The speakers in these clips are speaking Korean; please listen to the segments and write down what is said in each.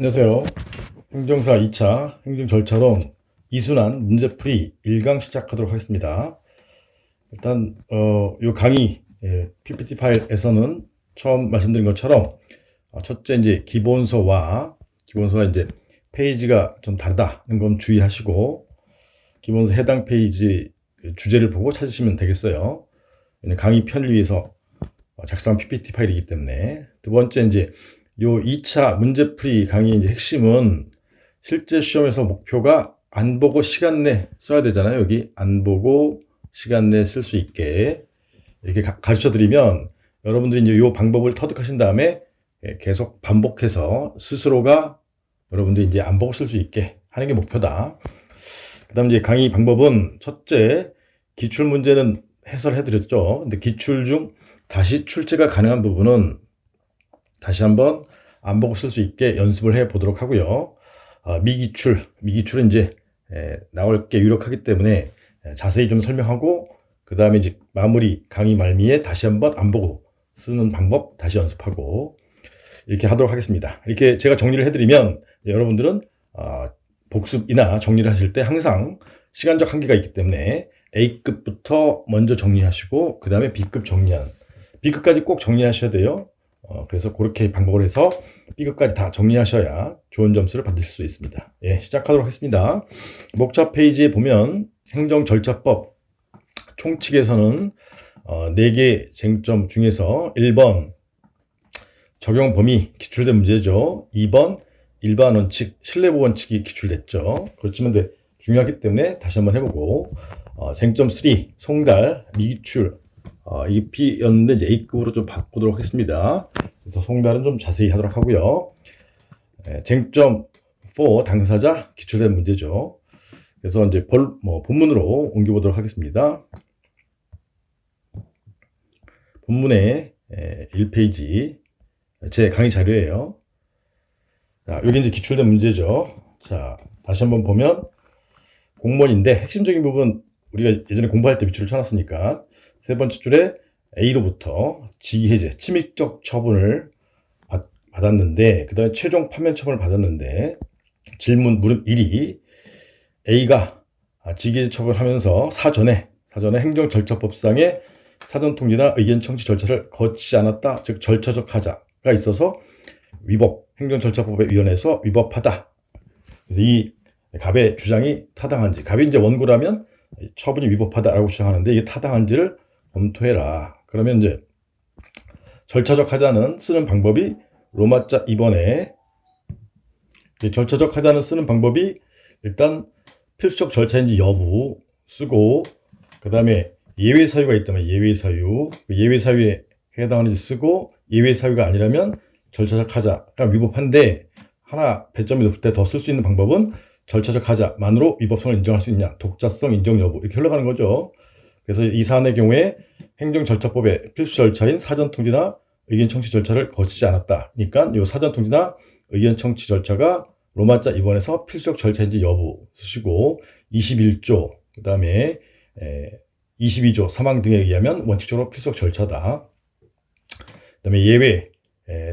안녕하세요. 행정사 2차 행정 절차론 이순환 문제풀이 1강 시작하도록 하겠습니다. 일단 어, 요 강의 예, PPT 파일에서는 처음 말씀드린 것처럼 어, 첫째 이제 기본서와 기본서와 이제 페이지가 좀 다르다는 건 주의하시고 기본서 해당 페이지 주제를 보고 찾으시면 되겠어요. 강의 편을 위해서 작성한 PPT 파일이기 때문에 두 번째 이제 요 2차 문제풀이 강의 이제 핵심은 실제 시험에서 목표가 안 보고 시간 내 써야 되잖아요. 여기 안 보고 시간 내 쓸 수 있게 이렇게 가, 르쳐 드리면 여러분들이 이제 요 방법을 터득하신 다음에 예, 계속 반복해서 스스로가 여러분들이 이제 안 보고 쓸 수 있게 하는 게 목표다. 그다음 이제 강의 방법은 첫째 기출 문제는 해설해 드렸죠. 근데 기출 중 다시 출제가 가능한 부분은 다시 한번 안 보고 쓸 수 있게 연습을 해 보도록 하고요. 아, 미기출, 미기출은 이제 에, 나올 게 유력하기 때문에 에, 자세히 좀 설명하고 그 다음에 이제 마무리 강의 말미에 다시 한번 안 보고 쓰는 방법 다시 연습하고 이렇게 하도록 하겠습니다. 이렇게 제가 정리를 해드리면 여러분들은 아, 복습이나 정리를 하실 때 항상 시간적 한계가 있기 때문에 A급부터 먼저 정리하시고 그 다음에 B급 정리한 B급까지 꼭 정리하셔야 돼요. 어, 그래서 그렇게 방법을 해서 B급까지 다 정리하셔야 좋은 점수를 받으실 수 있습니다. 예, 시작하도록 하겠습니다. 목차 페이지에 보면 행정절차법 총칙에서는 어, 4개 쟁점 중에서 1번 적용 범위 기출된 문제죠. 2번 일반 원칙, 신뢰보 원칙이 기출됐죠. 그렇지만 네, 중요하기 때문에 다시 한번 해보고 어, 쟁점 3 송달 미기출 어, EP였는데 이제 A급으로 좀 바꾸도록 하겠습니다. 그래서 송달은 좀 자세히 하도록 하고요. 에, 쟁점 4 당사자 기출된 문제죠. 그래서 이제 볼, 뭐 본문으로 옮겨보도록 하겠습니다. 본문의 에, 1페이지 제 강의 자료예요. 자, 여기 이제 기출된 문제죠. 자, 다시 한번 보면 공무원인데 핵심적인 부분 우리가 예전에 공부할 때 밑줄을 쳐놨으니까 세 번째 줄에 A로부터 지해제, 침입적 처분을 받, 받았는데 그 다음에 최종 파면 처분을 받았는데 질문 물음 1이 A가 지기해 처분하면서 사전에 사전에 행정절차법상의 사전 통지나 의견 청취 절차를 거치지 않았다. 즉 절차적 하자가 있어서 위법 행정절차법에 위원해서 위법하다. 그래서 이 갑의 주장이 타당한지 갑이 이제 원고라면 처분이 위법하다라고 주장하는데 이게 타당한지를 검토해라. 그러면 이제 절차적 하자는 쓰는 방법이 로마자 2번에 절차적 하자는 쓰는 방법이 일단 필수적 절차인지 여부 쓰고 그 다음에 예외 사유가 있다면 예외 사유 예외 사유에 해당하는지 쓰고 예외 사유가 아니라면 절차적 하자가 위법한데 하나 배점이 높을 때 더 쓸 수 있는 방법은 절차적 하자만으로 위법성을 인정할 수 있냐 독자성 인정 여부 이렇게 흘러가는 거죠. 그래서 이 사안의 경우에 행정절차법의 필수 절차인 사전통지나 의견 청취 절차를 거치지 않았다. 그러니까 이 사전통지나 의견 청취 절차가 로마자 2번에서 필수적 절차인지 여부 쓰시고 21조 그 다음에 22조 사망 등에 의하면 원칙적으로 필수적 절차다. 그 다음에 예외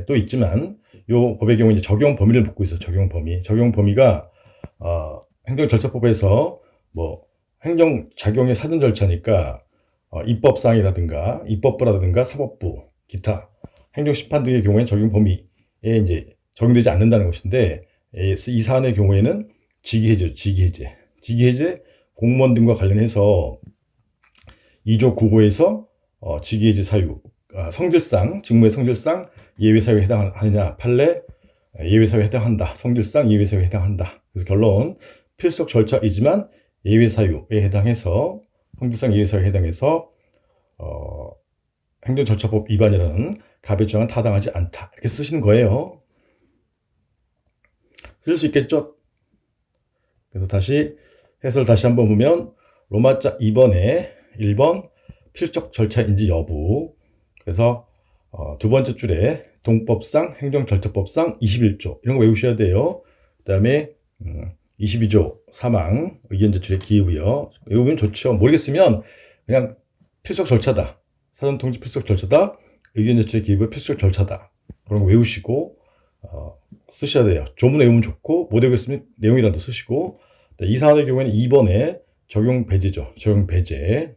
또 있지만 이 법의 경우 이제 적용 범위를 묻고 있어 적용 범위. 적용 범위가 어, 행정절차법에서 뭐 행정 작용의 사전 절차니까 어, 입법상이라든가 입법부라든가 사법부, 기타 행정심판 등의 경우에 적용 범위에 이제 적용되지 않는다는 것인데 이 사안의 경우에는 직위해제, 직위해제, 직위해제 공무원 등과 관련해서 2조 9호에서 어, 직위해제 사유, 아, 성질상 직무의 성질상 예외 사유에 해당하느냐 판례 예외 사유에 해당한다, 성질상 예외 사유에 해당한다. 그래서 결론 필수적 절차이지만 예외 사유에 해당해서 성질상 예외 사유에 해당해서 어, 행정절차법 위반이라는 가배정은 타당하지 않다. 이렇게 쓰시는 거예요. 쓸 수 있겠죠? 그래서 다시 해설 다시 한번 보면 로마자 2번에 1번 필수적 절차인지 여부 그래서 어, 두 번째 줄에 동법상 행정절차법상 21조 이런 거 외우셔야 돼요. 그 다음에 음, 22조 사망 의견 제출의 기회고요. 외우면 좋죠. 모르겠으면 그냥 필수적 절차다. 사전 통지 필수적 절차다. 의견 제출의 기회 필수적 절차다. 그런 거 외우시고 어, 쓰셔야 돼요. 조문 외우면 좋고 못 외우겠으면 내용이라도 쓰시고 네, 이 사안의 경우에는 2번에 적용 배제죠. 적용 배제.